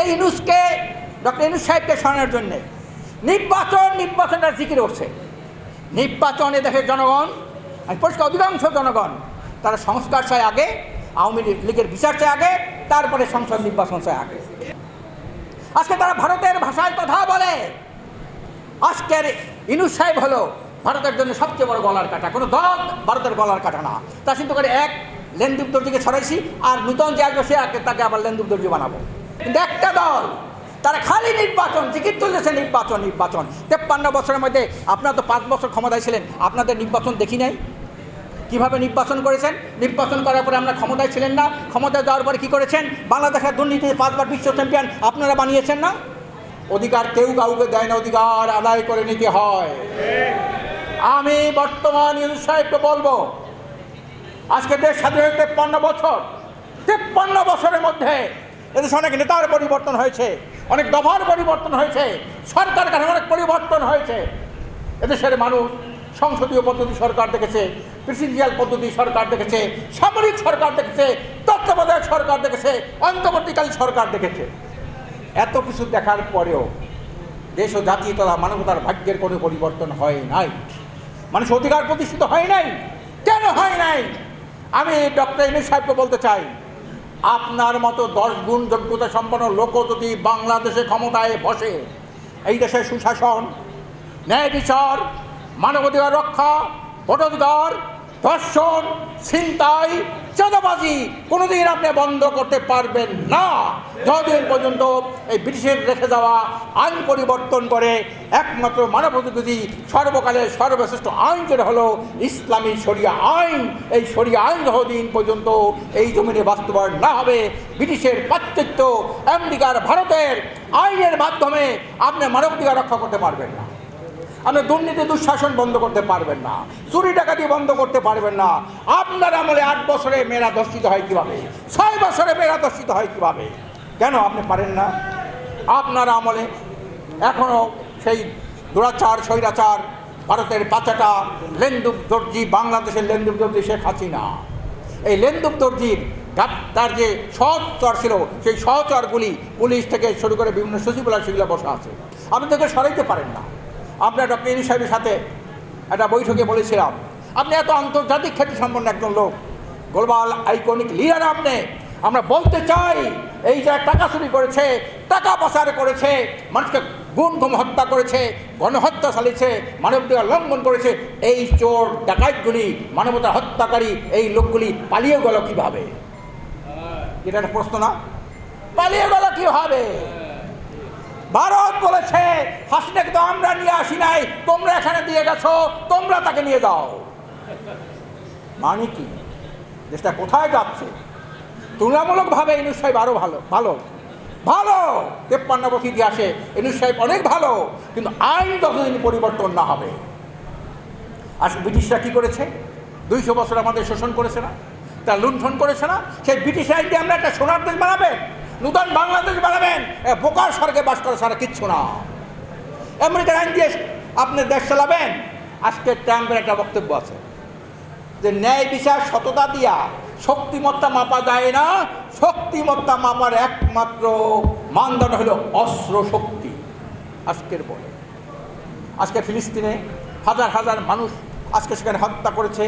এই ইনুসকে ডক্টর ইনুস সাহেবকে সরানোর জন্যে নির্বাচন নির্বাচনটা জিকির উঠছে নির্বাচনে দেশের জনগণ আর পরিষ্কার অধিকাংশ জনগণ, তারা সংস্কার চায় আগে, আওয়ামী লীগের বিচার চায় আগে, তারপরে সংসদ নির্বাচন চায় আগে। আজকে তারা ভারতের ভাষায় কথা বলে। আজকের ইনুস সাহেব হলো ভারতের জন্য সবচেয়ে বড় গলার কাটা। কোনো দল ভারতের গলার কাটা না। তা চিন্তা করে এক লেনদীপ দর্জিকে ছড়াইছি, আর নূতন যে আসবে সে আগে তাকে আবার লেনদীপ দর্জি বানাবো। একটা দল, তারা খালি নির্বাচন, টিকিট তুলেছে নির্বাচন নির্বাচন। তেপ্পান্ন বছরের মধ্যে আপনারা তো পাঁচ বছর ক্ষমতায় ছিলেন, আপনাদের নির্বাচন দেখি নাই? কীভাবে নির্বাচন করেছেন? নির্বাচন করার পরে আমরা ক্ষমতায় ছিলেন না, ক্ষমতায় যাওয়ার পরে কী করেছেন? বাংলাদেশের দুর্নীতিতে পাঁচবার বিশ্ব চ্যাম্পিয়ন আপনারা বানিয়েছেন না? অধিকার কেউ কাউকে দেয় না, অধিকার আদায় করে নিতে হয়। আমি বর্তমান ইউনুস সাহেবকে বলব, আজকে দেশ স্বাধীন তেপ্পান্ন বছর। তেপ্পান্ন বছরের মধ্যে এদেশে অনেক নেতার পরিবর্তন হয়েছে, অনেক দফার পরিবর্তন হয়েছে সরকার কাঠামো অনেক পরিবর্তন হয়েছে। এদেশের মানুষ সংসদীয় পদ্ধতি সরকার দেখেছে, প্রেসিডেন্সিয়াল পদ্ধতি সরকার দেখেছে, সামরিক সরকার দেখেছে, তত্ত্বাবধায়ক সরকার দেখেছে, অন্তর্বর্তীকালীন সরকার দেখেছে। এত কিছু দেখার পরেও দেশ ও জাতি তথা মানবতার ভাগ্যের কোনো পরিবর্তন হয় নাই। মানুষ অধিকার প্রতিষ্ঠিত হয় নাই। কেন হয় নাই? আমি ডক্টর ইনুস সাহেবকে বলতে চাই আপনার মতো দশ গুণ যোগ্যতা সম্পন্ন লোক যদি বাংলাদেশে ক্ষমতায় বসে, এই দেশের সুশাসন, ন্যায় বিচার, মানবাধিকার রক্ষা ভোটাধিকার ধর্ষণ, ছিনতাই, চাঁদাবাজি কোনোদিন আপনি বন্ধ করতে পারবেন না। যতদিন পর্যন্ত এই ব্রিটিশের রেখে যাওয়া আইন পরিবর্তন করে একমাত্র মানবাধিকারী সর্বকালের সর্বশ্রেষ্ঠ আইন যেটা হলো ইসলামী শরিয়া আইন, এই শরিয়া আইন যতদিন পর্যন্ত এই জমিনে বাস্তবায়ন না হবে, ব্রিটিশের পাশ্চাত্য আমেরিকার ভারতের আইনের মাধ্যমে আপনি মানবাধিকার রক্ষা করতে পারবেন না। আপনি দুর্নীতি দুঃশাসন বন্ধ করতে পারবেন না। চুরি ডাকাতি বন্ধ করতে পারবেন না। আপনার আমলে আট বছরে মেয়েরা দর্শিত হয় কীভাবে? ছয় বছরে মেয়েরা দর্শিত হয় কীভাবে? কেন আপনি পারেন না? আপনার আমলে এখনও সেই দুরাচার, স্বৈরাচার, ভারতের পাচাটা লেন্দুক দর্জি, বাংলাদেশের লেন্দুক দর্জি শেখ হাসিনা। এই লেন্দুক দর্জির তার যে সহচর ছিল, সেই সহচরগুলি পুলিশ থেকে শুরু করে বিভিন্ন সচিবালয় সেগুলো বসা আছে। আপনি তাকে সরাইতে পারেন না। আমরা ডক্টর ইনি সাহেবের সাথে একটা বৈঠকে বলেছিলাম, আপনি এত আন্তর্জাতিক খ্যাতি সম্পন্ন একজন লোক, গ্লোবাল আইকনিক লিডার আপনি। আমরা বলতে চাই, এই যে টাকা চুরি করেছে, টাকা পাচার করেছে, মানুষকে গুম গুম হত্যা করেছে, গণহত্যা চালিয়েছে মানবাধিকার লঙ্ঘন করেছে, এই চোর ডাকাতগুলি, মানবতা হত্যাকারী এই লোকগুলি পালিয়ে গেল কীভাবে? এটা একটা প্রশ্ন না? পালিয়ে গেল কীভাবে? ভারত বলেছে, হাসিনাকে তো আমরা নিয়ে আসি নাই, তোমরা এখানে দিয়ে গেছো, তোমরা তাকে নিয়ে যাও। মানে কি? দেশটা কোথায় যাচ্ছে? তুলনামূলকভাবে ইনুস সাহেব আরও ভালো ভালো। ভালো! তেপ্পান্ন বছর ইতিহাসে ইনুস সাহেব অনেক ভালো, কিন্তু আইন যতদিন পরিবর্তন না হবে। আর ব্রিটিশরা কী করেছে? দুইশো বছর আমাদের শোষণ করেছে না তা লুণ্ঠন করেছে না। সেই ব্রিটিশ আইন দিয়ে আমরা একটা সোনার দেশ বানাবেন? নূতন বাংলাদেশ বানাবেন। বোকার স্বর্গে বাস করে সারা কিচ্ছু না। আমেরিকার আইন দিয়ে আপনি দেশ চালাবেন। আজকে ট্রাম্পের একটা বক্তব্য আছে। যে ন্যায় বিচার সততা দিয়া শক্তিমত্তা মাপা যায় না। শক্তিমত্তা মাপার একমাত্র মানদণ্ড হলো অস্ত্র শক্তি। আজকের বলে। আজকে ফিলিস্তিনে হাজার হাজার মানুষ আজকে সেখানে হত্যা করেছে।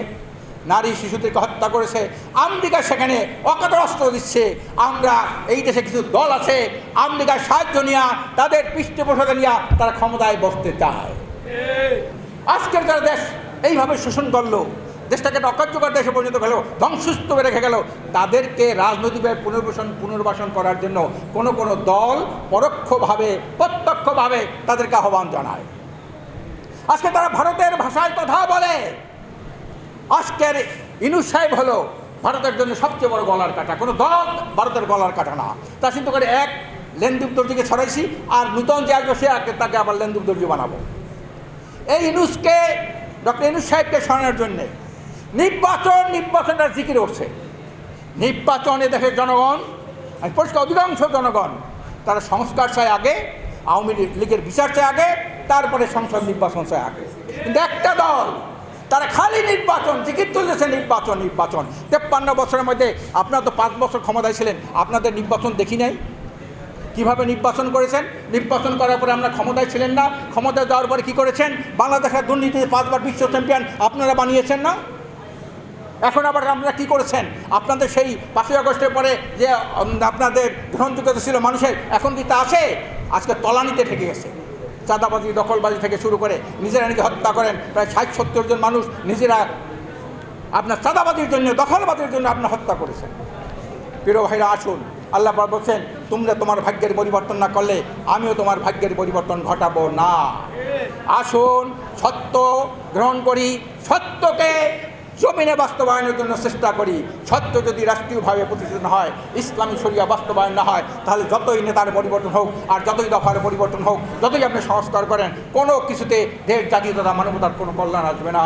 নারী শিশুদেরকে হত্যা করেছে। আমেরিকা সেখানে অকাতর অস্ত্র দিচ্ছে। আমরা এই দেশে কিছু দল আছে, আমেরিকার সাহায্য নিয়ে তাদের পৃষ্ঠপোষকতা নিয়ে তারা ক্ষমতায় বসতে চায়। আজকের যারা দেশ এইভাবে শোষণ করল, দেশটাকে একটা অকার্যকর দেশে পরিণত হলো ধ্বংসস্তূপে রেখে গেল, তাদেরকে রাজনৈতিকভাবে পুনর্বাসন পুনর্বাসন করার জন্য কোনো কোনো দল পরোক্ষভাবে, প্রত্যক্ষভাবে তাদেরকে আহ্বান জানায়। আজকে তারা ভারতের ভাষায় কথা বলে। আজকের ইনুস সাহেব হলো ভারতের জন্য সবচেয়ে বড় গলার কাটা। কোনো দল ভারতের গলার কাটা না। তা চিন্তা করে এক লেনদীপ দর্জিকে ছড়াইছি আর নূতন যে আসবে সে তাকে আবার লেনদীপ দর্জি বানাবো। এই ইনুসকে, ডক্টর ইনুস সাহেবকে সরানোর জন্যে নির্বাচন, নির্বাচনটা জিকির উঠছে নির্বাচনে দেখে জনগণ পরিষ্কার অধিকাংশ জনগণ, তারা সংস্কার চায় আগে, আওয়ামী লীগের বিচার চায় আগে, তারপরে সংসদ নির্বাচন চায় আগে। কিন্তু একটা দল তারা খালি নির্বাচন টিকিট তুলেছে নির্বাচন নির্বাচন। তেপ্পান্ন বছরের মধ্যে আপনারা তো পাঁচ বছর ক্ষমতায় ছিলেন, আপনাদের নির্বাচন দেখি নাই? কীভাবে নির্বাচন করেছেন? নির্বাচন করার পরে আমরা ক্ষমতায় ছিলেন না, ক্ষমতায় যাওয়ার পরে কী করেছেন? বাংলাদেশের দুর্নীতিতে পাঁচবার বিশ্ব চ্যাম্পিয়ন আপনারা বানিয়েছেন না? এখন আবার আপনারা কী করেছেন? আপনাদের সেই পাঁচই আগস্টের পরে যে আপনাদের গ্রহণযোগ্যতা ছিল মানুষের, এখন কি তা আছে? আজকে তলানিতে ঠেকে গেছে। চাঁদাবাজি, দখলবাজি থেকে শুরু করে নিজেরা নাকি হত্যা করেন, প্রায় ষাট, সত্তর জন মানুষ নিজেরা আপনার চাঁদাবাজির জন্য, দখলবাজির জন্য আপনার হত্যা করেছেন। প্রিয় ভাইরা, আসুন, আল্লাহ বলছেন, তোমরা তোমার ভাগ্যের পরিবর্তন না করলে আমিও তোমার ভাগ্যের পরিবর্তন ঘটাবো না। আসুন, সত্য গ্রহণ করি, সত্যকে জমিনে বাস্তবায়নের জন্য চেষ্টা করি। সত্য যদি রাষ্ট্রীয়ভাবে প্রতিষ্ঠিত হয়, ইসলামী শরিয়া বাস্তবায়ন না হয়, তাহলে যতই নেতার পরিবর্তন হোক আর যতই দফার পরিবর্তন হোক, যতই আপনি সংস্কার করেন, কোনো কিছুতে দেশ জাতি তথা মানবতার কোনো কল্যাণ আসবে না।